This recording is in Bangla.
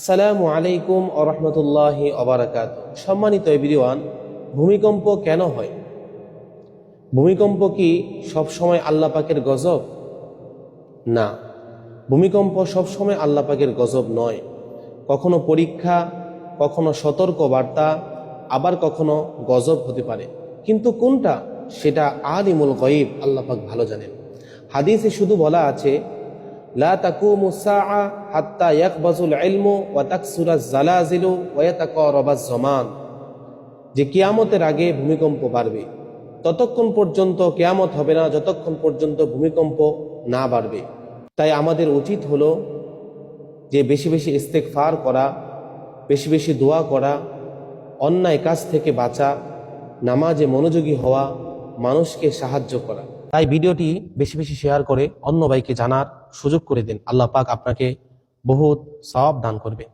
আসসালামু আলাইকুম আরহামতুল্লাহি অবরাকাত সম্মানিত এভরিওয়ান, ভূমিকম্প কেন হয়? ভূমিকম্প কি সবসময় আল্লাহ পাকের গজব? না। ভূমিকম্প সবসময় আল্লাহ পাকের গজব নয়। কখনো পরীক্ষা, কখনো সতর্ক বার্তা আবার কখনো গজব হতে পারে। কিন্তু কোনটা? সেটা আলিমুল গয়ব আল্লাহ পাক ভালো জানেন। হাদিসে শুধু বলা আছে লা হাত্তা ইয়াকবাজুল যে কিয়ামতের আগে ভূমিকম্প বাড়বে, ততক্ষণ পর্যন্ত কেয়ামত হবে না, যতক্ষণ পর্যন্ত ভূমিকম্প না বাড়বে। তাই আমাদের উচিত হলো যে বেশি বেশি ইস্তেকফার করা, বেশি বেশি দোয়া করা, অন্যায় কাজ থেকে বাঁচা, নামাজে মনোযোগী হওয়া, মানুষকে সাহায্য করা। তাই ভিডিওটি বেশি বেশি শেয়ার করে অন্য ভাইকে জানার সুযোগ করে দিন। আল্লাহ পাক আপনাকে বহুত সব দান করবে।